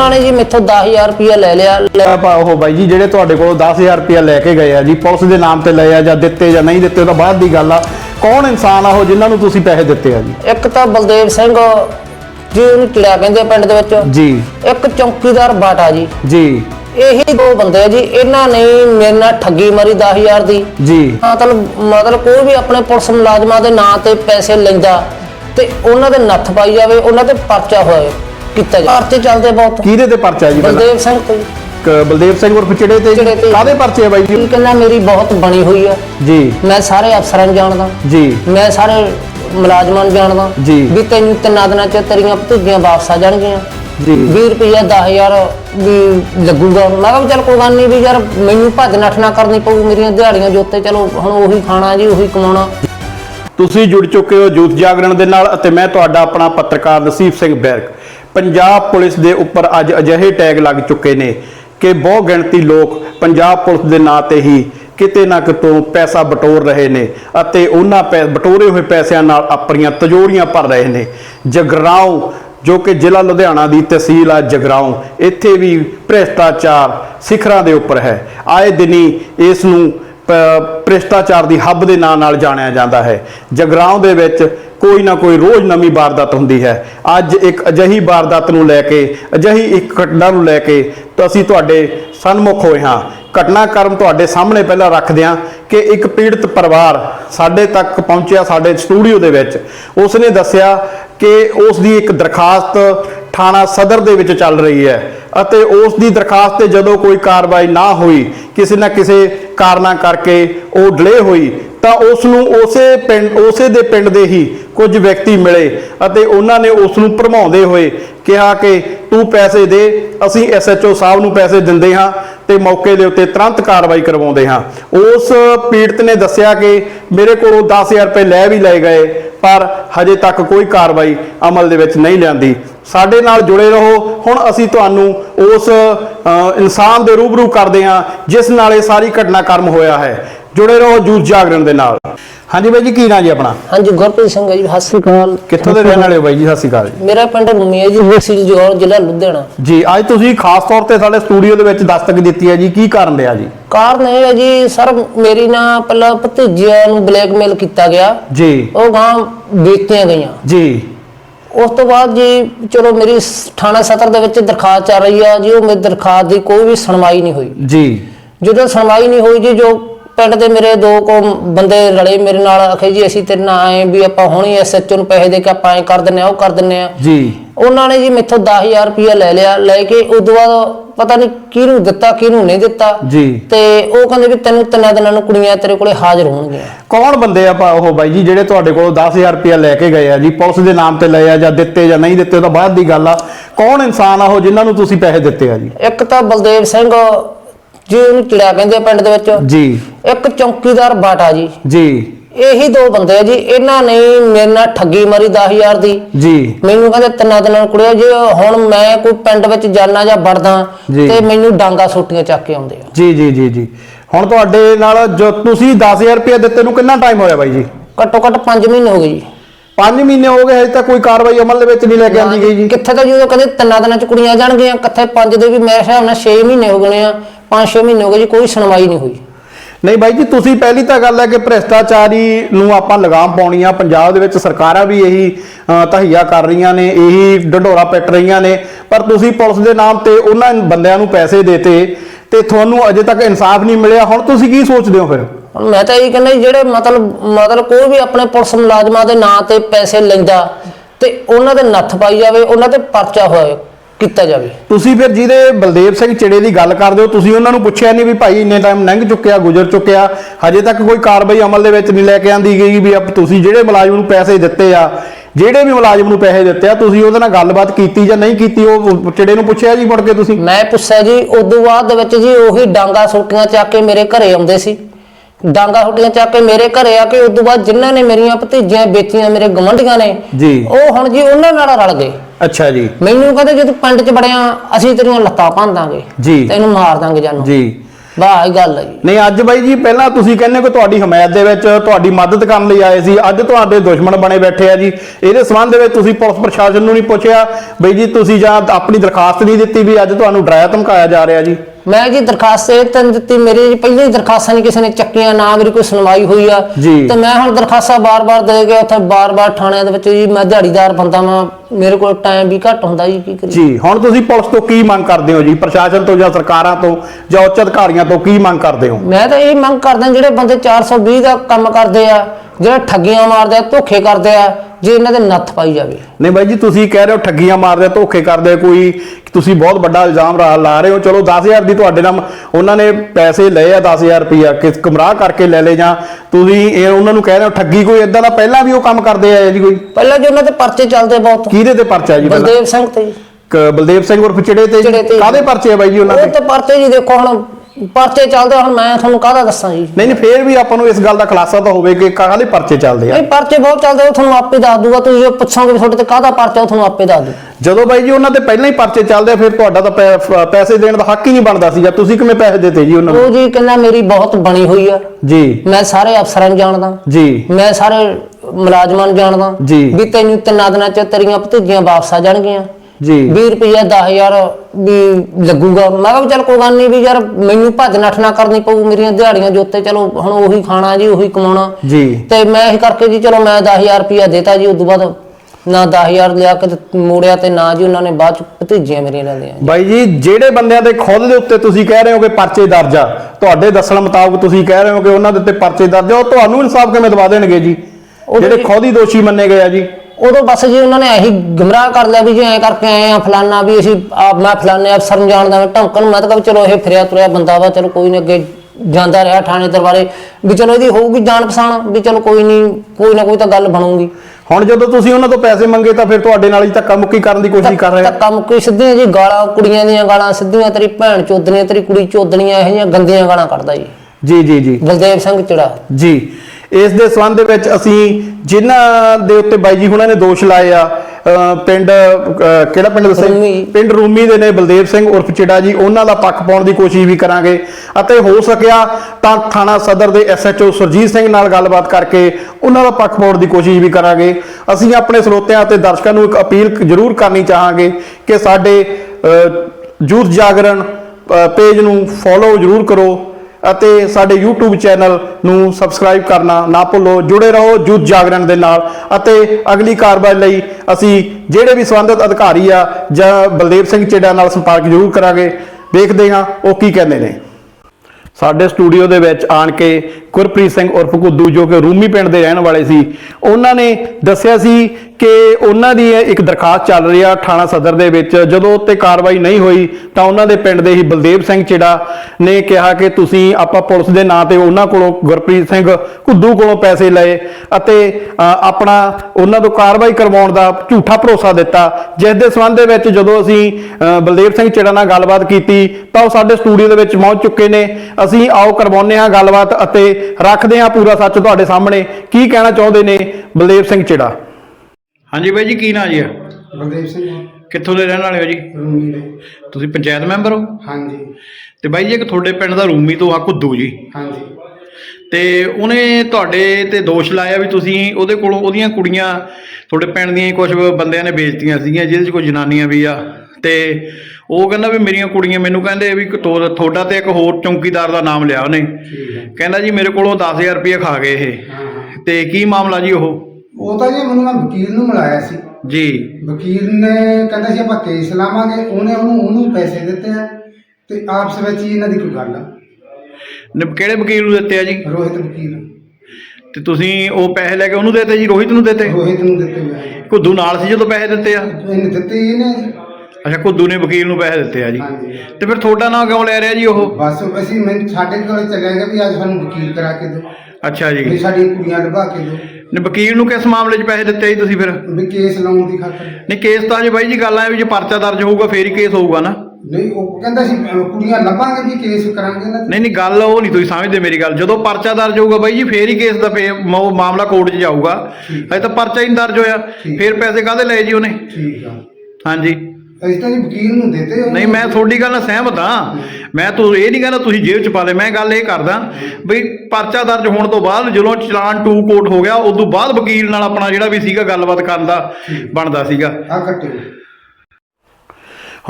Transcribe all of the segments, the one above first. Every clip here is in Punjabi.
ਉਹਨਾਂ ਨੇ ਜੀ ਮੈਥੋਂ 10000 ਰੁਪਇਆ ਲੈ ਲਿਆ ਲੈ- ਆਪਾਂ ਉਹ ਬਾਈ ਜੀ ਜਿਹੜੇ ਤੁਹਾਡੇ ਕੋਲੋਂ 10000 ਰੁਪਇਆ ਲੈ ਕੇ ਗਏ ਆ ਜੀ ਪੁਲਿਸ ਦੇ ਨਾਮ ਤੇ ਲਏ ਆ ਜਾਂ ਦਿੱਤੇ ਜਾਂ ਨਹੀਂ ਦਿੱਤੇ ਉਹ ਤਾਂ ਬਾਅਦ ਦੀ ਗੱਲ ਆ। ਕੌਣ ਇਨਸਾਨ ਆ ਉਹ ਜਿਨ੍ਹਾਂ ਨੂੰ ਤੁਸੀਂ ਪੈਸੇ ਦਿੱਤੇ ਆ ਜੀ? ਇੱਕ ਤਾਂ ਬਲਦੇਵ ਸਿੰਘ ਜੀ ਉਹਨੂੰ ਚਿੜਿਆ ਕਹਿੰਦੇ ਆ ਪਿੰਡ ਦੇ ਵਿੱਚ। ਜੀ। ਇੱਕ ਚੌਕੀਦਾਰ ਬਾਟਾ ਜੀ। ਜੀ। ਇਹੀ ਦੋ ਬੰਦੇ ਆ ਜੀ ਇਹਨਾਂ ਨੇ ਮੇਰੇ ਨਾਲ ਠੱਗੀ ਮਾਰੀ 10000 ਦੀ। ਜੀ। ਮਤਲਬ ਮਤਲਬ ਕੋਈ ਵੀ ਆਪਣੇ ਪੁਲਿਸ ਮੁਲਾਜ਼ਮਾਂ ਦੇ ਨਾਂ ਤੇ ਪੈਸੇ ਲੈਂਦਾ ਤੇ ਉਹਨਾਂ ਦੇ ਨੱਥ ਪਾਈ ਜਾਵੇ ਉਹਨਾਂ ਤੇ ਪਰਚਾ ਹੋਏ ਕੀਤਾ ਜਾਵੇ ਪਰਚੇ ਚੱਲਦੇ ਬਹੁਤ। ਕਿਹਦੇ ਤੇ ਪਰਚਾ ਜੀ ਪਹਿਲਾਂ? ਬਲਦੇਵ ਸਿੰਘ ਤੇ। ਜੀ। ਕ- ਬਲਦੇਵ ਸਿੰਘ ਉਰਫ ਚਿੜੇ ਤੇ ਚਿੜੇ ਤੇ। ਕਾਦੇ ਪਰਚੇ ਆ ਬਾਈ ਕੀ ਜੀ ਕਹਿੰਦਾ ਮੇਰੀ ਬਹੁਤ ਬਣੀ ਹੋਈ ਆ। ਜੀ। ਮੈਂ ਸਾਰੇ ਅਫਸਰਾਂ ਨੂੰ ਜਾਣਦਾ। ਜੀ। ਮੈਂ ਸਾਰੇ ਮੁਲਾਜ਼ਮਾਂ ਨੂੰ ਜਾਣਦਾ। ਜੀ। ਵੀ ਤੈਨੂੰ ਤਿੰਨਾਂ ਦਿਨਾਂ ਚ ਤੇਰੀਆਂ ਭਤੀਜੀਆਂ ਵਾਪਸ ਆ ਜਾਣਗੀਆਂ। ਜੀ। 20 ਰੁਪਈਆ 10000 ਵੀ ਲੱਗੂਗਾ। ਮੈਂ ਕਿਹਾ ਵੀ ਚੱਲ ਕੋਈ ਗੱਲ ਨਹੀਂ ਵੀ ਯਾਰ ਮੈਨੂੰ ਭੱਜ ਨੱਠ ਨਾ ਕਰਨੀ ਪਊ ਮੇਰੀਆਂ ਦਿਹਾੜੀਆਂ ਜੋਤੇ ਚਲੋ ਹੁਣ ਉਹੀ ਖਾਣਾ ਜੀ ਉਹੀ ਕਮਾਉਣਾ। ਤੁਸੀਂ ਜੁੜ ਚੁੱਕੇ ਹੋ ਯੂਥ ਜਾਗਰਣ ਦੇ ਨਾਲ ਅਤੇ ਮੈਂ ਤੁਹਾਡਾ ਆਪਣਾ ਪੱਤਰਕਾਰ ਨਸੀਬ ਸਿੰਘ ਬੈਰਕ। ਪੰਜਾਬ ਪੁਲਿਸ ਦੇ ਉੱਪਰ ਅੱਜ ਅਜਿਹੇ ਟੈਗ ਲੱਗ ਚੁੱਕੇ ਨੇ ਕਿ ਬਹੁ ਗਿਣਤੀ ਲੋਕ ਪੰਜਾਬ ਪੁਲਿਸ ਦੇ ਨਾਂ ਤੇ ਹੀ ਕਿਤੇ ਨਾ ਕਿਤੋਂ ਪੈਸਾ ਬਟੋਰ ਰਹੇ ਨੇ ਅਤੇ ਉਹਨਾਂ ਪੈ, ਬਟੋਰੇ ਹੋਏ ਪੈਸਿਆਂ ਨਾਲ ਆਪਣੀਆਂ ਤਜੋਰੀਆਂ ਭਰ ਰਹੇ ਨੇ। ਜਗਰਾਉਂ, ਜੋ ਕਿ ਜ਼ਿਲ੍ਹਾ ਲੁਧਿਆਣਾ ਦੀ ਤਹਿਸੀਲ ਆ ਜਗਰਾਉਂ, ਇੱਥੇ ਵੀ ਭ੍ਰਿਸ਼ਟਾਚਾਰ ਸਿਖਰਾਂ ਦੇ ਉੱਪਰ ਹੈ। ਆਏ ਦਿਨੀ ਇਸ ਨੂੰ ਭ੍ਰਿਸ਼ਟਾਚਾਰ ਦੀ ਹੱਬ ਦੇ ਨਾਂ ਨਾਲ ਜਾਣਿਆ ਜਾਂਦਾ ਹੈ। ਜਗਰਾਉਂ ਦੇ ਵਿੱਚ ਕੋਈ ਨਾ ਕੋਈ ਰੋਜ਼ ਨਵੀਂ ਵਾਰਦਾਤ ਹੁੰਦੀ ਹੈ। ਅੱਜ ਇੱਕ ਅਜਿਹੀ ਵਾਰਦਾਤ ਨੂੰ ਲੈ ਕੇ, ਅਜਿਹੀ ਇੱਕ ਘਟਨਾ ਨੂੰ ਲੈ ਕੇ ਤਾਂ ਅਸੀਂ ਤੁਹਾਡੇ ਸਨਮੁਖ ਹੋਏ ਹਾਂ। ਘਟਨਾਕ੍ਰਮ ਤੁਹਾਡੇ ਸਾਹਮਣੇ ਪਹਿਲਾਂ ਰੱਖਦੇ ਹਾਂ ਕਿ ਇੱਕ ਪੀੜਤ ਪਰਿਵਾਰ ਸਾਡੇ ਤੱਕ ਪਹੁੰਚਿਆ ਸਾਡੇ ਸਟੂਡੀਓ ਦੇ ਵਿੱਚ। ਉਸਨੇ ਦੱਸਿਆ ਕਿ ਉਸ ਦੀ ਇੱਕ ਦਰਖਾਸਤ ਥਾਣਾ ਸਦਰ ਦੇ ਵਿੱਚ ਚੱਲ ਰਹੀ ਹੈ ਅਤੇ ਉਸ ਦੀ ਦਰਖਾਸਤ ਤੇ ਜਦੋਂ ਕੋਈ ਕਾਰਵਾਈ ਨਾ ਹੋਈ, ਕਿਸੇ ਨਾ ਕਿਸੇ ਕਾਰਨਾਂ ਕਰਕੇ ਉਹ ਡਿਲੇ ਹੋਈ ਤਾਂ ਉਸ ਨੂੰ ਉਸੇ ਪਿੰਡ, ਉਸੇ ਦੇ ਪਿੰਡ ਦੇ ਹੀ ਕੁਝ ਵਿਅਕਤੀ ਮਿਲੇ ਅਤੇ ਉਹਨਾਂ ਨੇ ਉਸ ਨੂੰ ਭਰਮਾਉਂਦੇ ਹੋਏ ਕਿਹਾ ਕਿ ਤੂੰ ਪੈਸੇ ਦੇ, ਅਸੀਂ ਐਸਐਚਓ ਸਾਹਿਬ ਨੂੰ ਪੈਸੇ ਦਿੰਦੇ ਹਾਂ ਤੇ ਮੌਕੇ ਦੇ ਉੱਤੇ ਤੁਰੰਤ ਕਾਰਵਾਈ ਕਰਵਾਉਂਦੇ ਹਾਂ। ਉਸ ਪੀੜਤ ਨੇ ਦੱਸਿਆ ਕਿ ਮੇਰੇ ਕੋਲੋਂ 10000 ਰੁਪਏ ਲੈ ਵੀ ਲਏ ਗਏ, ਪਰ ਹਜੇ ਤੱਕ ਕੋਈ ਕਾਰਵਾਈ ਅਮਲ ਦੇ ਵਿੱਚ ਨਹੀਂ ਲਿਆਂਦੀ। ਸਾਡੇ ਨਾਲ ਜੁੜੇ ਰਹੋ। ਹੁਣ ਅਸੀਂ ਤੁਹਾਨੂੰ ਉਸ ਇਨਸਾਨ ਦੇ ਰੂਬਰੂ ਕਰਦੇ ਹਾਂ, ਜਿਸ ਨਾਲ ਇਹ ਸਾਰੀ ਘਟਨਾਕ੍ਰਮ ਹੋਇਆ ਹੈ। ਜੁੜੇ ਰਹੋ ਜੂਸ ਜਾਗਰਣ ਦੇ ਨਾਲ। ਹਾਂਜੀ ਬਾਈ ਜੀ ਕੀ ਨਾਂ ਜੀ ਆਪਣਾ? ਹਾਂਜੀ ਗੁਰਪ੍ਰੀਤ ਸਿੰਘ ਹੈ ਜੀ ਸਤਿ ਸ੍ਰੀ ਅਕਾਲ। ਕਿੱਥੋਂ ਦੇ ਰਹਿਣ ਵਾਲੇ ਹੋ ਬਾਈ ਜੀ? ਸਤਿ ਸ਼੍ਰੀ ਅਕਾਲ ਜੀ। ਮੇਰਾ ਪਿੰਡ ਹੈ ਜੀ ਤਹਿਸੀਲ ਜੋਰ ਜ਼ਿਲ੍ਹਾ ਲੁਧਿਆਣਾ। ਜੀ ਅੱਜ ਤੁਸੀਂ ਖਾਸ ਤੌਰ ਤੇ ਸਾਡੇ ਸਟੂਡੀਓ ਦੇ ਵਿੱਚ ਦਸਤਕ ਦਿੱਤੀ ਹੈ ਜੀ ਕੀ ਕਾਰਨ ਰਿਹਾ ਜੀ? ਕਾਰਨ ਇਹ ਹੈ ਜੀ ਸਰ ਮੇਰੀ ਨਾ ਪਹਿਲਾਂ ਭਤੀਜਿਆਂ ਨੂੰ ਬਲੈਕਮੇਲ ਕੀਤਾ ਗਿਆ। ਜੀ। ਉਹ ਗਾਂ ਵੇਚਤੀਆਂ ਗਈਆਂ। ਜੀ। ਉਸ ਤੋਂ ਬਾਅਦ ਜੀ ਚਲੋ ਮੇਰੀ ਥਾਣਾ ਸਦਰ ਦੇ ਵਿੱਚ ਦਰਖਾਸਤ ਚੱਲ ਰਹੀ ਆ ਜੀ ਉਹ ਮੇਰੀ ਦਰਖਾਸਤ ਦੀ ਕੋਈ ਵੀ ਸੁਣਵਾਈ ਨਹੀਂ ਹੋਈ। ਜੀ। ਜਦੋਂ ਸੁਣਵਾਈ ਨਹੀਂ ਹੋਈ ਜੀ ਜੋ ਪਿੰਡ ਦੇ ਮੇਰੇ ਦੋ ਕੋ ਬੰਦੇ ਰਲੇ ਮੇਰੇ ਨਾਲ ਆਖੇ ਜੀ ਅਸੀਂ ਤੇਰੇ ਨਾਲ ਆਏ ਵੀ ਆਪਾਂ ਹੁਣੀ ਐਸਐਚਓ ਨੂੰ ਪੈਸੇ ਦੇ ਕੇ ਆਪਾਂ ਐ ਕਰ ਦਿੰਨੇ ਆ ਉਹ ਕਰ ਦਿੰਨੇ ਆ ਜੀ। ਉਹਨਾਂ ਨੇ ਜੀ ਮੈਥੋਂ 10000 ਰੁਪਇਆ ਲੈ ਲਿਆ ਲੈ ਕੇ ਉਦੋਂ ਬਾਅਦ ਪਤਾ ਨਹੀਂ ਕਿਹਨੂੰ ਦਿੱਤਾ ਕਿਹਨੂੰ ਨਹੀਂ ਦਿੱਤਾ। ਜੀ। ਤੇ ਉਹ ਕਹਿੰਦੇ ਵੀ ਤੈਨੂੰ ਤਿੰਨਾਂ ਦਿਨਾਂ ਨੂੰ ਕੁੜੀਆਂ ਤੇਰੇ ਕੋਲੇ ਹਾਜ਼ਰ ਹੋਣਗੀਆਂ। ਕੌਣ ਬੰਦੇ ਆ ਪਾ- ਉਹ ਬਾਈ ਜੀ ਜਿਹੜੇ ਤੁਹਾਡੇ ਕੋਲੋਂ 10000 ਰੁਪਇਆ ਲੈ ਕੇ ਗਏ ਆ ਜੀ ਪੁਲਿਸ ਦੇ ਨਾਮ ਤੇ ਲਏ ਆ ਜਾਂ ਦਿੱਤੇ ਜਾਂ ਨਹੀਂ ਦਿੱਤੇ ਉਹ ਤਾਂ ਬਾਅਦ ਦੀ ਗੱਲ ਆ। ਕੌਣ ਇਨਸਾਨ ਆ ਉਹ ਜਿਨ੍ਹਾਂ ਨੂੰ ਤੁਸੀਂ ਪੈਸੇ ਦਿੱਤੇ ਆ ਜੀ? ਇੱਕ ਤਾਂ ਬਲਦੇਵ ਸਿੰਘ ਜੀ ਉਹਨੂੰ ਚਿੜਿਆ ਕਹਿੰਦੇ ਆ ਪਿੰਡ ਦੇ ਵਿੱਚ। ਜੀ। ਇੱਕ ਚੌਕੀਦਾਰ ਬਾਟਾ ਜੀ। ਜੀ। ਇਹੀ ਦੋ ਬੰਦੇ ਆ ਜੀ। ਇਹਨਾਂ ਨੇ ਮੇਰੇ ਨਾਲ ਠੱਗੀ ਮਾਰੀ 10000 ਦੀ। ਜੀ। ਮੈਨੂੰ ਕਹਿੰਦੇ ਤਿੰਨਾਂ ਦਿਨਾਂ ਨੂੰ ਕੁੜੀਆਂ ਜੇ ਹੁਣ ਮੈਂ ਕੋਈ ਪਿੰਡ ਵਿੱਚ ਜਾਣਾ ਜਾਂ ਵੜਦਾ ਜੀ। ਤੇ ਮੈਨੂੰ ਡਾਂਗਾ ਸੋਟੀਆਂ ਚੱਕ ਕੇ ਆਉਂਦੇ ਆ। ਜੀ ਜੀ ਜੀ ਜੀ। ਹੁਣ ਤੁਹਾਡੇ ਨਾਲ ਜੋ ਤੁਸੀਂ 10000 ਰੁਪਇਆ ਦਿੱਤੇ ਨੂੰ ਕਿੰਨਾ ਟਾਈਮ ਹੋਇਆ ਬਾਈ ਜੀ? ਘੱਟੋ ਘੱਟ 5 ਮਹੀਨੇ ਹੋ ਗਏ ਜੀ। 5 ਮਹੀਨੇ ਹੋ ਗਏ ਹਜੇ ਤੱਕ ਕੋਈ ਕਾਰਵਾਈ ਅਮਲ ਦੇ ਵਿੱਚ ਨਹੀਂ ਲੈ ਕੇ ਆਂਦੀ ਗਈ ਜੀ। ਕਿੱਥੇ ਤਾਂ ਜਦੋਂ ਕਹਿੰਦੇ ਤਿੰਨਾਂ ਦਿਨਾਂ ਚ ਕੁੜੀਆਂ ਜਾਣਗੀਆਂ ਕਿੱਥੇ ਪੰਜ ਦੇ ਵੀ ਮੇਰੇ ਹਿਸਾਬ ਨਾਲ 6 ਮਹੀਨੇ ਹੋ ਗਏ ਆ। 5-6 ਮਹੀਨੇ ਹੋ ਗਏ ਜੀ ਕੋਈ ਸੁਣਵਾਈ ਨਹੀਂ ਹੋਈ। ਨਹੀਂ ਬਾਈ ਜੀ ਤੁਸੀਂ ਪਹਿਲੀ ਤਾਂ ਗੱਲ ਹੈ ਕਿ ਭ੍ਰਿਸ਼ਟਾਚਾਰੀ ਨੂੰ ਆਪਾਂ ਲਗਾਮ ਪਾਉਣੀ ਆ। ਪੰਜਾਬ ਦੇ ਵਿੱਚ ਸਰਕਾਰਾਂ ਵੀ ਇਹੀ ਤਹਈਆ ਕਰ ਰਹੀਆਂ ਨੇ ਇਹੀ ਢੰਡੋਰਾ ਪਿੱਟ ਰਹੀਆਂ ਨੇ। ਪਰ ਤੁਸੀਂ ਪੁਲਿਸ ਦੇ ਨਾਮ ਤੇ ਉਹਨਾਂ ਬੰਦਿਆਂ ਨੂੰ ਪੈਸੇ ਦੇਤੇ ਤੇ ਤੁਹਾਨੂੰ ਅਜੇ ਤੱਕ ਇਨਸਾਫ ਨਹੀਂ ਮਿਲਿਆ। ਹੁਣ ਤੁਸੀਂ ਕੀ ਸੋਚਦੇ ਹੋ ਫਿਰ? ਮੈਂ ਤਾਂ ਇਹ ਕਹਿੰਦਾ ਜਿਹੜੇ ਮਤਲਬ ਮਤਲਬ ਕੋਈ ਵੀ ਆਪਣੇ ਪੁਲਿਸ ਮੁਲਾਜ਼ਮਾਂ ਦੇ ਨਾਂ ਤੇ ਪੈਸੇ ਲੈਂਦਾ ਤੇ ਉਹਨਾਂ ਦੇ ਨੱਥ ਪਾਈ ਜਾਵੇ ਉਹਨਾਂ ਤੇ ਪਰਚਾ ਹੋਏ ਕੀਤਾ ਜਾਵੇ। ਤੁਸੀਂ ਫਿਰ ਜਿਹਦੇ ਬਲਦੇਵ ਸਿੰਘ ਚਿੜੇ ਦੀ ਗੱਲ ਕਰਦੇ ਹੋ ਤੁਸੀਂ ਉਹਨਾਂ ਨੂੰ ਪੁੱਛਿਆ ਨਹੀਂ ਵੀ ਭਾਈ ਇੰਨੇ ਟਾਈਮ ਲੰਘ ਚੁੱਕਿਆ ਗੁਜ਼ਰ ਚੁੱਕਿਆ ਹਜੇ ਤੱਕ ਕੋਈ ਕਾਰਵਾਈ ਅਮਲ ਦੇ ਵਿੱਚ ਨਹੀਂ ਲੈ ਕੇ ਆਂਦੀ ਗਈ ਵੀ ਆਪ ਤੁਸੀਂ ਜਿਹੜੇ ਮੁਲਾਜ਼ਮ ਨੂੰ ਪੈਸੇ ਦਿੱਤੇ ਆ ਜਿਹੜੇ ਵੀ ਮੁਲਾਜ਼ਮ ਨੂੰ ਪੈਸੇ ਦਿੱਤੇ ਆ ਤੁਸੀਂ ਉਹਦੇ ਨਾਲ ਗੱਲਬਾਤ ਕੀਤੀ ਜਾਂ ਨਹੀਂ ਕੀਤੀ ਉਹ ਚਿੜੇ ਨੂੰ ਪੁੱਛਿਆ ਜੀ ਮੁੜ ਕੇ ਤੁਸੀਂ? ਮੈਂ ਪੁੱਛਿਆ ਜੀ ਉਦੋਂ ਬਾਅਦ ਦੇ ਵਿੱਚ ਜੀ ਉਹੀ ਡਾਂਗਾ ਸੁੱਟੀਆਂ ਚੱਕ ਕੇ ਮੇਰੇ ਘਰੇ ਆਉਂਦੇ ਸੀ। ਡਾਂਗਾ ਸੁੱਟੀਆਂ ਚੱਕ ਕੇ ਮੇਰੇ ਘਰੇ ਆ ਕੇ ਉਦੋਂ ਬਾਅਦ ਜਿਨ੍ਹਾਂ ਨੇ ਮੇਰੀਆਂ ਭਤੀਜੀਆਂ ਵੇਚੀਆਂ ਮੇਰੇ ਗਵੰਡੀਆਂ ਨੇ ਜੀ। ਉਹ ਹੁਣ ਜੀ ਉਹਨਾਂ ਨਾਲ ਰਲ ਗਏ। ਅੱਛਾ ਜੀ। ਮੈਨੂੰ ਕਹਿੰਦੇ ਜੇ ਤੂੰ ਪਿੰਡ 'ਚ ਬੜਿਆ ਅਸੀਂ ਤੇਰੀਆਂ ਲੱਤਾਂ ਭੰਨ ਦਾਂਗੇ। ਜੀ। ਤੈਨੂੰ ਮਾਰ ਦਾਂਗੇ ਜਾਨੂੰ। ਜੀ। ਵਾਹ ਇਹ ਗੱਲ ਹੈ ਜੀ। ਨਹੀਂ ਅੱਜ ਬਾਈ ਜੀ ਪਹਿਲਾਂ ਤੁਸੀਂ ਕਹਿੰਦੇ ਕਿ ਤੁਹਾਡੀ ਹਮਾਇਤ ਦੇ ਵਿੱਚ ਤੁਹਾਡੀ ਮਦਦ ਕਰਨ ਲਈ ਆਏ ਸੀ। ਅੱਜ ਤੁਹਾਡੇ ਦੁਸ਼ਮਣ ਬਣੇ ਬੈਠੇ ਆ ਜੀ। ਇਹਦੇ ਸੰਬੰਧ ਦੇ ਵਿੱਚ ਤੁਸੀਂ ਪੁਲਿਸ ਪ੍ਰਸ਼ਾਸਨ ਨੂੰ ਨਹੀਂ ਪੁੱਛਿਆ। ਬਈ ਜੀ ਤੁਸੀਂ ਜਾਂ ਆਪਣੀ ਦਰਖਾਸਤ ਨਹੀਂ ਦਿੱਤੀ ਵੀ ਅੱਜ ਤੁਹਾਨੂੰ ਡਰਾਇਆ ਧਮਕਾਇਆ ਜਾ ਰਿਹਾ ਜੀ। ਮੈਂ ਜੀ ਦਰਖਾਸਤ ਇਹ ਤਾਂ ਦਿੱਤੀ ਮੇਰੀ ਜੀ ਪਹਿਲਾਂ ਹੀ ਦਰਖਾਸਤਾਂ ਨਹੀਂ ਕਿਸੇ ਨੇ ਚੱਕੀਆਂ ਨਾ ਮੇਰੀ ਕੋਈ ਸੁਣਵਾਈ ਹੋਈ ਆ। ਜੀ। ਤੇ ਮੈਂ ਹੁਣ ਦਰਖਾਸਤਾਂ ਬਾਰ-ਬਾਰ ਦੇ ਕੇ ਉੱਥੇ ਬਾਰ-ਬਾਰ ਥਾਣਿਆਂ ਦੇ ਵਿੱਚ ਜੀ ਮੈਂ ਦਿਹਾੜੀਦਾਰ ਬੰਦਾ ਵਾਂ ਮੇਰੇ ਕੋਲ ਟਾਈਮ ਵੀ ਘੱਟ ਹੁੰਦਾ ਜੀ ਕੀ ਕਰੀਏ? ਜੀ ਹੁਣ ਤੁਸੀਂ ਪੁਲਿਸ ਤੋਂ ਕੀ ਮੰਗ ਕਰਦੇ ਹੋ ਜੀ? ਪ੍ਰਸ਼ਾਸਨ ਤੋਂ ਜਾਂ ਸਰਕਾਰਾਂ ਤੋਂ ਜਾਂ ਉੱਚ ਅਧਿਕਾਰੀਆਂ ਤੋਂ ਕੀ ਮੰਗ ਕਰਦੇ ਹੋ? ਮੈਂ ਤਾਂ ਇਹ ਮੰਗ ਕਰਦਾ ਜਿਹੜੇ ਬੰਦੇ 420 ਦਾ ਕੰਮ ਕਰਦੇ ਆ ਜਿਹੜੇ ਠੱਗੀਆਂ ਮਾਰਦੇ ਆ ਧੋਖੇ ਕਰਦੇ ਆ ਜੇ ਇਹਨਾਂ ਦੇ ਨੱਥ ਪਾਈ ਜਾਵੇ। ਨਹੀਂ ਬਾਈ ਜੀ ਤੁਸੀਂ ਕਹਿ ਰਹੇ ਹੋ ਠੱਗੀਆਂ ਮਾਰਦੇ ਧੋਖੇ ਕਰਦੇ ਕੋਈ ਤੁਸੀਂ ਬਹੁਤ ਵੱਡਾ ਇਲਜ਼ਾਮ ਲਾ ਰਹੇ ਹੋ। ਚਲੋ 10000 ਦੀ ਤੁਹਾਡੇ ਨਾਲ ਉਹਨਾਂ ਨੇ ਪੈਸੇ ਲਏ ਆ 10000 ਰੁਪਇਆ ਕਿਸ ਕਮਰਾਹ ਕਰਕੇ ਲੈ ਲਏ ਜਾਂ ਤੁਸੀਂ ਇਹ ਉਹਨਾਂ ਨੂੰ ਕਹਿ ਰਹੇ ਹੋ ਠੱਗੀ ਕੋਈ ਇਦਾਂ ਦਾ ਪਹਿਲਾਂ ਵੀ ਉਹ ਕੰਮ ਕਰਦੇ ਆ ਜੀ ਕੋਈ? ਪਹਿਲਾਂ ਜੀ ਉਹਨਾਂ ਦੇ ਪਰਚੇ ਚੱਲਦੇ ਬਹੁਤ। ਕਿਹਦੇ ਤੇ ਪਰਚਾ ਜੀ ਬਲਦੇਵ ਸਿੰਘ ਤੇ ਬਲਦੇਵ ਸਿੰਘ ਉਰਫ ਚਿੜੇ ਤੇ ਤੇ। ਕਾਦੇ ਪਰਚੇ ਆ ਬਾਈ ਜੀ ਉਹਨਾਂ ਉਹ ਦੇ ਤੇ ਪਰਚੇ ਜੀ ਦੇਖੋ ਹੁਣ ਪਰਚੇ ਚੱਲਦੇ ਹੁਣ ਮੈਂ ਤੁਹਾਨੂੰ ਕਾਹਦਾ ਦੱਸਾਂ ਜੀ? ਨਹੀਂ ਨਹੀਂ ਫੇਰ ਵੀ ਆਪਾਂ ਨੂੰ ਇਸ ਗੱਲ ਦਾ ਖੁਲਾਸਾ ਤਾਂ ਹੋਵੇ ਕਿ ਕਾਹਦੇ ਪਰਚੇ ਚੱਲਦੇ ਆ। ਇਹ ਪਰਚੇ ਬਹੁਤ ਚੱਲਦੇ ਉਹ ਤੁਹਾਨੂੰ ਆਪੇ ਦੱਸ ਦੂਗਾ ਤੁਸੀਂ ਜੇ ਪੁੱਛੋਗੇ ਵੀ ਤੁਹਾਡੇ ਤੇ ਕਾਹਦਾ ਪਰਚਾ ਉਹ ਤੁਹਾਨੂੰ ਆਪੇ ਦੱਸ ਦੂ ਜਦੋਂ ਬਾਈ ਜੀ ਉਹਨਾਂ ਦੇ ਪਹਿਲਾਂ ਹੀ ਪਰਚੇ ਚੱਲਦੇ ਆ ਫਿਰ ਤੁਹਾਡਾ ਤਾਂ ਪੈ- ਫ- ਪੈਸੇ ਦੇਣ ਦਾ ਹੱਕ ਹੀ ਨਹੀਂ ਬਣਦਾ ਸੀਗਾ। ਤੁਸੀਂ ਕਿਵੇਂ ਪੈਸੇ ਦਿੱਤੇ ਜੀ ਉਹਨਾਂ ਨੂੰ? ਉਹ ਜੀ ਕਹਿੰਦਾ ਮੇਰੀ ਬਹੁਤ ਬਣੀ ਹੋਈ ਆ। ਜੀ। ਮੈਂ ਸਾਰੇ ਅਫਸਰਾਂ ਨੂੰ ਜਾਣਦਾ। ਜੀ। ਮੈਂ ਸਾਰੇ ਮੁਲਾਜ਼ਮਾਂ ਨੂੰ ਜਾਣਦਾ। ਜੀ। ਵੀ ਤੈਨੂੰ ਤਿੰਨਾਂ ਦਿਨਾਂ ਚ ਤੇਰੀਆਂ ਭਤੀਜੀਆਂ ਵਾਪਸ ਆ ਜਾਣਗੀਆਂ। ਜੀ। 20 ਰੁਪਈਆ 10000 ਵੀ ਲੱਗੂਗਾ। ਮੈਂ ਕਿਹਾ ਵੀ ਚੱਲ ਕੋਈ ਗੱਲ ਨਹੀਂ ਵੀ ਯਾਰ ਮੈਨੂੰ ਭੱਜ ਨੱਠ ਨਾ ਕਰਨੀ ਪਊ ਮੇਰੀਆਂ ਦਿਹਾੜੀਆਂ ਜੋਤੇ ਚਲੋ ਹੁਣ ਉਹੀ ਖਾਣਾ ਜੀ ਉਹੀ ਕਮਾਉਣਾ। ਜੀ। ਤੇ ਮੈਂ ਇਹ ਕਰਕੇ ਜੀ ਚਲੋ ਮੈਂ 10000 ਰੁਪਇਆ ਦੇਤਾ ਜੀ ਉਦੋਂ ਬਾਅਦ ਨਾ 10000 ਲਿਆ ਕੇ ਮੋੜਿਆ ਤੇ ਨਾ ਜੀ ਉਹਨਾਂ ਨੇ ਬਾਅਦ ਚ ਭਤੀਜੀਆਂ ਮੇਰੀਆਂ ਲੈਂਦੀਆਂ ਬਾਈ ਜੀ ਜਿਹੜੇ ਬੰਦਿਆਂ ਦੇ ਖੁਦ ਦੇ ਉੱਤੇ ਤੁਸੀਂ ਕਹਿ ਰਹੇ ਹੋ ਕਿ ਪਰਚੇ ਦਰਜ ਆ ਤੁਹਾਡੇ ਦੱਸਣ ਮੁਤਾਬਕ ਤੁਸੀਂ ਕਹਿ ਰਹੇ ਹੋ ਕਿ ਉਹਨਾਂ ਦੇ ਉੱਤੇ ਪਰਚੇ ਦਰਜ ਆ ਉਹ ਤੁਹਾਨੂੰ ਇਨਸਾਫ ਕਿਵੇਂ ਦਵਾ ਦੇਣਗੇ ਜੀ? ਜਿਹੜੇ ਖੁਦ ਹੀ ਦੋਸ਼ੀ ਮੰਨੇ ਗਏ ਆ ਜੀ। ਉਦੋਂ ਬਸ ਜੀ ਉਹਨਾਂ ਨੇ ਇਹੀ ਗਮਰਾਹ ਕਰ ਲਿਆ ਵੀ ਜੀ ਐਂ ਕਰਕੇ ਆਏ ਆ ਫਲਾਨਾ ਵੀ ਅਸੀਂ ਆਪ ਮੈਂ ਫਲਾਨੇ ਅਫਸਰ ਨੂੰ ਜਾਣਦਾ ਮੈਂ ਢੰਕਣ ਮੈਂ ਤਾਂ ਕਿਹਾ ਚਲੋ ਇਹ ਫਿਰਿਆ ਤੁਰਿਆ ਬੰਦਾ ਵਾ ਚਲੋ ਕੋਈ ਨਹੀਂ ਅੱਗੇ ਜਾਂਦਾ ਰਿਹਾ ਥਾਣੇ ਦਰਬਾਰੇ ਵੀ ਚਲੋ ਇਹਦੀ ਹੋਊਗੀ ਜਾਣ ਪਛਾਣ ਵੀ ਚਲੋ ਕੋਈ ਨਹੀਂ ਕੋਈ ਨਾ ਕੋਈ ਤਾਂ ਗੱਲ ਬਣੂਗੀ। ਹੁਣ ਜਦੋਂ ਤੁਸੀਂ ਉਹਨਾਂ ਤੋਂ ਪੈਸੇ ਮੰਗੇ ਤਾਂ ਫਿਰ ਤੁਹਾਡੇ ਨਾਲ ਹੀ ਧੱਕਾ ਮੁੱਕੀ ਕਰਨ ਦੀ ਕੋਸ਼ਿਸ਼ ਕਰ ਰਹੇ ਆ। ਧੱਕਾ ਮੁੱਕੀ ਸਿੱਧੀਆਂ ਜੀ ਗਾਲਾਂ ਕੁੜੀਆਂ ਦੀਆਂ ਗਾਲਾਂ ਸਿੱਧੀਆਂ ਤੇਰੀ ਭੈਣ ਚੋਦਣੀਆਂ ਤੇਰੀ ਕੁੜੀ ਚੋਦਣੀਆਂ ਇਹੋ ਜਿਹੀਆਂ ਗੰਦੀਆਂ ਗਾਲਾਂ ਕੱਢਦਾ ਜੀ। ਜੀ ਜੀ ਜੀ। ਬਲਦੇਵ ਸਿੰਘ ਚਿੜਾ। ਜੀ। ਇਸ ਦੇ ਸੰਬੰਧ ਦੇ ਵਿੱਚ ਅਸੀਂ ਜਿਨ੍ਹਾਂ ਦੇ ਉੱਤੇ ਬਾਈ ਜੀ ਹੁਣਾਂ ਨੇ ਦੋਸ਼ ਲਾਏ ਆ ਪਿੰਡ ਕਿਹੜਾ ਪਿੰਡ ਦੱਸਿਆ। ਪਿੰਡ ਰੂਮੀ ਦੇ ਨੇ ਬਲਦੇਵ ਸਿੰਘ ਉਰਫ ਚਿੜਾ ਜੀ ਉਹਨਾਂ ਦਾ ਪੱਖ ਪਾਉਣ ਦੀ ਕੋਸ਼ਿਸ਼ ਵੀ ਕਰਾਂਗੇ। ਅਤੇ ਹੋ ਸਕਿਆ ਤਾਂ ਥਾਣਾ ਸਦਰ ਦੇ ਐਸਐਚਓ ਸੁਰਜੀਤ ਸਿੰਘ ਨਾਲ ਗੱਲਬਾਤ ਕਰਕੇ ਉਹਨਾਂ ਦਾ ਪੱਖ ਪਾਉਣ ਦੀ ਕੋਸ਼ਿਸ਼ ਵੀ ਕਰਾਂਗੇ। ਅਸੀਂ ਆਪਣੇ ਸਰੋਤਿਆਂ ਅਤੇ ਦਰਸ਼ਕਾਂ ਨੂੰ ਇੱਕ ਅਪੀਲ ਜ਼ਰੂਰ ਕਰਨੀ ਚਾਹਾਂਗੇ ਕਿ ਸਾਡੇ ਯੂਥ ਜਾਗਰਣ ਪੇਜ ਨੂੰ ਫੋਲੋ ਜ਼ਰੂਰ ਕਰੋ। ਅਤੇ ਸਾਡੇ YouTube ਚੈਨਲ ਨੂੰ ਸਬਸਕ੍ਰਾਈਬ ਕਰਨਾ ਨਾ ਭੁੱਲੋ, ਜੁੜੇ ਰਹੋ ਯੂਥ ਜਾਗਰਣ ਦੇ ਨਾਲ ਅਤੇ ਅਗਲੀ ਕਾਰਵਾਈ ਲਈ ਅਸੀਂ ਜਿਹੜੇ ਵੀ ਸੰਬੰਧਿਤ ਅਧਿਕਾਰੀ ਆ ਜਾਂ ਬਲਦੇਵ ਸਿੰਘ ਚੇਡਾ ਨਾਲ ਸੰਪਰਕ ਜ਼ਰੂਰ ਕਰਾਂਗੇ। ਦੇਖਦੇ ਹਾਂ ਉਹ ਕੀ ਕਹਿੰਦੇ ਨੇ। ਸਾਡੇ ਸਟੂਡੀਓ ਦੇ ਵਿੱਚ ਆਣ ਕੇ ਗੁਰਪ੍ਰੀਤ ਸਿੰਘ ਉਰਫ ਕੁੱਦੂ ਜੋ ਕਿ ਰੂਮੀ ਪਿੰਡ ਦੇ ਰਹਿਣ ਵਾਲੇ ਸੀ, ਉਹਨਾਂ ਨੇ ਦੱਸਿਆ ਸੀ ਕਿ ਉਹਨਾਂ ਦੀ ਇੱਕ ਦਰਖਾਸਤ ਚੱਲ ਰਹੀ ਆ ਥਾਣਾ ਸਦਰ ਦੇ ਵਿੱਚ। ਜਦੋਂ ਉੱਤੇ ਕਾਰਵਾਈ ਨਹੀਂ ਹੋਈ ਤਾਂ ਉਹਨਾਂ ਦੇ ਪਿੰਡ ਦੇ ਹੀ ਬਲਦੇਵ ਸਿੰਘ ਚਿੜਾ ਨੇ ਕਿਹਾ ਕਿ ਤੁਸੀਂ ਆਪਾਂ ਪੁਲਿਸ ਦੇ ਨਾਂ ਤੇ ਉਹਨਾਂ ਕੋਲੋਂ ਗੁਰਪ੍ਰੀਤ ਸਿੰਘ ਕੁੱਦੂ ਕੋਲੋਂ ਪੈਸੇ ਲਏ ਅਤੇ ਆਪਣਾ ਉਹਨਾਂ ਤੋਂ ਕਾਰਵਾਈ ਕਰਵਾਉਣ ਦਾ ਝੂਠਾ ਭਰੋਸਾ ਦਿੱਤਾ। ਜਿਸ ਦੇ ਸੰਬੰਧ ਦੇ ਵਿੱਚ ਜਦੋਂ ਅਸੀਂ ਬਲਦੇਵ ਸਿੰਘ ਚਿੜਾ ਨਾਲ ਗੱਲਬਾਤ ਕੀਤੀ ਤਾਂ ਉਹ ਸਾਡੇ ਸਟੂਡੀਓ ਦੇ ਵਿੱਚ ਪਹੁੰਚ ਚੁੱਕੇ ਨੇ। ਅਸੀਂ ਆਓ ਕਰਵਾਉਂਦੇ ਹਾਂ ਗੱਲਬਾਤ ਅਤੇ ਰੱਖਦੇ ਹਾਂ ਪੂਰਾ ਸੱਚ ਤੁਹਾਡੇ ਸਾਹਮਣੇ। ਕੀ ਕਹਿਣਾ ਚਾਹੁੰਦੇ ਨੇ ਬਲਦੇਵ ਸਿੰਘ ਚਿੜਾ? ਹਾਂਜੀ ਬਾਈ ਜੀ ਕੀ ਨਾਂ ਜੀ? ਬਲਦੇਵ ਸਿੰਘ। ਕਿੱਥੋਂ ਦੇ ਰਹਿਣ ਵਾਲੇ ਹੋ ਜੀ? ਰੂਮੀ ਦੇ। ਤੁਸੀਂ ਪੰਚਾਇਤ ਮੈਂਬਰ ਹੋ? ਹਾਂਜੀ। ਤੇ ਬਾਈ ਜੀ ਇੱਕ ਤੁਹਾਡੇ ਪਿੰਡ ਦਾ ਰੂਮੀ ਤੋਂ ਆ ਕੁੱਦੂ ਜੀ। ਹਾਂਜੀ। ਤੇ ਉਹਨੇ ਤੁਹਾਡੇ ਤੇ ਦੋਸ਼ ਲਾਇਆ ਵੀ ਤੁਸੀਂ ਉਹਦੇ ਕੋਲੋਂ ਉਹਦੀਆਂ ਕੁੜੀਆਂ ਤੁਹਾਡੇ ਪਿੰਡ ਦੀਆਂ ਕੁਝ ਬੰਦਿਆਂ ਨੇ ਵੇਚਤੀਆਂ ਸੀਗੀਆਂ ਜਿਹਦੇ 'ਚ ਕੋਈ ਜਨਾਨੀਆਂ ਵੀ ਆ। ਤੇ ਉਹ ਕਹਿੰਦਾ ਵੀ ਮੇਰੀਆਂ ਕੁੜੀਆਂ ਮੈਨੂੰ ਕਹਿੰਦੇ ਵੀ ਤੁਹਾਡਾ ਤੇ ਇੱਕ ਹੋਰ ਚੌਂਕੀਦਾਰ ਦਾ ਨਾਮ ਲਿਆ ਉਹਨੇ। ਕਹਿੰਦਾ ਜੀ ਮੇਰੇ ਕੋਲੋਂ 10000 ਰੁਪਏ ਖਾ ਗਏ ਇਹ। ਤੇ ਕੀ ਮਾਮਲਾ ਜੀ ਉਹ? ਉਹ ਤਾਂ ਜੀ ਮੈਨੂੰ ਮੈਂ ਵਕੀਲ ਨੂੰ ਮਿਲਾਇਆ ਸੀ। ਜੀ। ਵਕੀਲ ਨੇ ਕਹਿੰਦਾ ਸੀ ਆਪਾਂ ਕੇਸ ਲਾਵਾਂਗੇ ਉਹਨੇ ਉਹਨੂੰ ਉਹਨੂੰ ਪੈਸੇ ਦਿੱਤੇ ਆ ਤੇ ਆਪਸ ਵਿੱਚ ਹੀ ਇਹਨਾਂ ਦੀ ਕੋਈ ਗੱਲ ਆ। ਨ- ਕਿਹੜੇ ਵਕੀਲ ਨੂੰ ਦਿੱਤੇ ਆ ਜੀ? ਰੋਹਿਤ ਵਕੀਲ। ਤੇ ਤੁਸੀਂ ਉਹ ਪੈਸੇ ਲੈ ਕੇ ਉਹਨੂੰ ਦਿੱਤੇ ਜੀ ਰੋਹਿਤ ਨੂੰ ਦਿੱਤੇ? ਰੋਹਿਤ ਨੂੰ ਦਿੱਤੇ ਹੋਏ ਆ ਕੁੱਦੂ ਨਾਲ ਸੀ ਜਦੋਂ ਪੈਸੇ ਦਿੱਤੇ ਆ? ਇਹਨੇ ਦਿੱਤੇ ਹੀ ਨੇ ਜੀ। ਅੱਛਾ ਕੁੱਦੂ ਨੇ ਵਕੀਲ ਨੂੰ ਪੈਸੇ ਦਿੱਤੇ ਆ ਜੀ। ਹਾਂਜੀ। ਤੇ ਫਿਰ ਤੁਹਾਡਾ ਨਾਂ ਕਿਉਂ ਲੈ ਰਿਹਾ ਜੀ ਉਹ? ਬਸ ਅਸੀਂ ਮੈਂ ਸਾਡੇ ਕੋਲ ਗਿਆ ਵੀ ਅੱਜ ਸਾਨੂੰ ਵਕੀਲ ਕਰਾ ਕੇ ਦਿਓ। ਅੱਛਾ ਵੀ ਜੀ ਸਾਡੀਆਂ ਕੁੜੀਆਂ ਲਭਾ ਕੇ ਦਿਓ। ਨੇ ਵਕੀਲ ਨੂੰ ਕਿਸ ਮਾਮਲੇ 'ਚ ਪੈਸੇ ਦਿੱਤੇ ਜੀ ਤੁਸੀਂ ਫਿਰ? ਵੀ ਕੇਸ ਲਾਉਣ ਦੀ ਖਾਤਰ। ਨਹੀਂ ਕੇਸ ਤਾਂ ਜੇ ਬਾਈ ਜੀ ਗੱਲ ਐ ਵੀ ਜੇ ਪਰਚਾ ਦਰਜ ਹੋਊਗਾ ਫੇਰ ਹੀ ਕੇਸ ਹੋਊਗਾ ਨਾ। ਨਹੀਂ ਉਹ ਕਹਿੰਦਾ ਸੀ ਅਹ, ਕੁੜੀਆਂ ਲੱਭਾਂਗੇ ਵੀ ਕੇਸ ਕਰਾਂਗੇ ਨਾ। ਨਹੀਂ ਨਹੀਂ ਗੱਲ ਉਹ ਨਹੀਂ ਤੁਸੀਂ ਸਮਝਦੇ ਮੇਰੀ ਗੱਲ। ਜਦੋਂ ਪਰਚਾ ਦਰਜ ਹੋਊਗਾ ਬਾਈ ਜੀ ਫੇਰ ਹੀ ਕੇਸ ਦਾ ਫੇ- ਮ- ਉਹ ਮਾਮਲਾ ਕੋਰਟ 'ਚ ਜਾਊਗਾ। ਠੀਕ। ਅਜੇ ਤਾਂ ਪਰਚਾ ਹੀ ਨਹੀਂ ਦਰਜ ਹੋਇਆ ਠੀਕ। ਫੇਰ ਪੈਸੇ ਕਾਹਦੇ ਲਏ ਜੀ ਉਹਨੇ? ਠੀਕ ਆ। ਹਾਂਜੀ। ਅਸੀਂ ਤਾਂ ਜੀ ਵਕੀਲ ਨੂੰ ਦਿੱਤੇ ਨਹੀਂ ਮੈਂ ਤੁਹਾਡੀ ਗੱਲ ਨਾਲ ਸਹਿਮਤ ਹਾਂ। ਮੈਂ ਤੂੰ ਇਹ ਨਹੀਂ ਕਹਿੰਦਾ ਤੁਸੀਂ ਜੇਲ੍ਹ ਚ ਪਾ ਲੈ ਮੈਂ ਗੱਲ ਇਹ ਕਰਦਾ ਬਈ ਪਰਚਾ ਦਰਜ ਹੋਣ ਤੋਂ ਬਾਅਦ ਜਦੋਂ ਚਲਾਨ ਟੂ ਕੋਰਟ ਹੋ ਗਿਆ ਉਸ ਤੋਂ ਬਾਅਦ ਵਕੀਲ ਨਾਲ ਆਪਣਾ ਜਿਹੜਾ ਵੀ ਸੀਗਾ ਗੱਲਬਾਤ ਕਰਨ ਦਾ ਬਣਦਾ ਸੀਗਾ। ਆ ਕੱਟੋ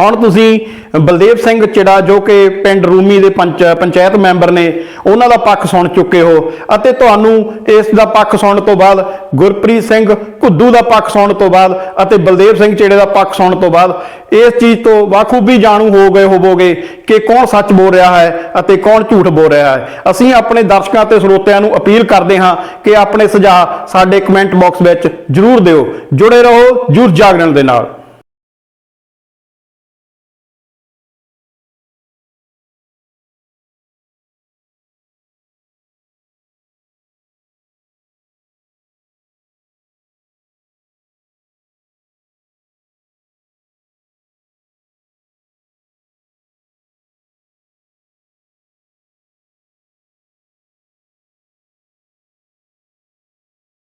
ਹੁਣ ਤੁਸੀਂ ਬਲਦੇਵ ਸਿੰਘ ਚਿੜਾ ਜੋ ਕਿ ਪਿੰਡ ਰੂਮੀ ਦੇ ਪੰਚ, ਪੰਚਾਇਤ ਮੈਂਬਰ ਨੇ, ਉਹਨਾਂ ਦਾ ਪੱਖ ਸੁਣ ਚੁੱਕੇ ਹੋ ਅਤੇ ਤੁਹਾਨੂੰ ਇਸ ਦਾ ਪੱਖ ਸੁਣਨ ਤੋਂ ਬਾਅਦ, ਗੁਰਪ੍ਰੀਤ ਸਿੰਘ ਘੁੱਦੂ ਦਾ ਪੱਖ ਸੁਣਨ ਤੋਂ ਬਾਅਦ ਅਤੇ ਬਲਦੇਵ ਸਿੰਘ ਚਿੜੇ ਦਾ ਪੱਖ ਸੁਣਨ ਤੋਂ ਬਾਅਦ, ਇਸ ਚੀਜ਼ ਤੋਂ ਬਾਖੂਬੀ ਜਾਣੂ ਹੋ ਗਏ ਹੋਵੋਗੇ ਕਿ ਕੌਣ ਸੱਚ ਬੋਲ ਰਿਹਾ ਹੈ ਅਤੇ ਕੌਣ ਝੂਠ ਬੋਲ ਰਿਹਾ ਹੈ। ਅਸੀਂ ਆਪਣੇ ਦਰਸ਼ਕਾਂ ਤੇ ਸਰੋਤਿਆਂ ਨੂੰ ਅਪੀਲ ਕਰਦੇ ਹਾਂ ਕਿ ਆਪਣੇ ਸੁਝਾਅ ਸਾਡੇ ਕਮੈਂਟ ਬਾਕਸ ਵਿੱਚ ਜ਼ਰੂਰ ਦਿਓ। ਜੁੜੇ ਰਹੋ ਜੂਰ ਜਾਗਰਣ ਦੇ ਨਾਲ।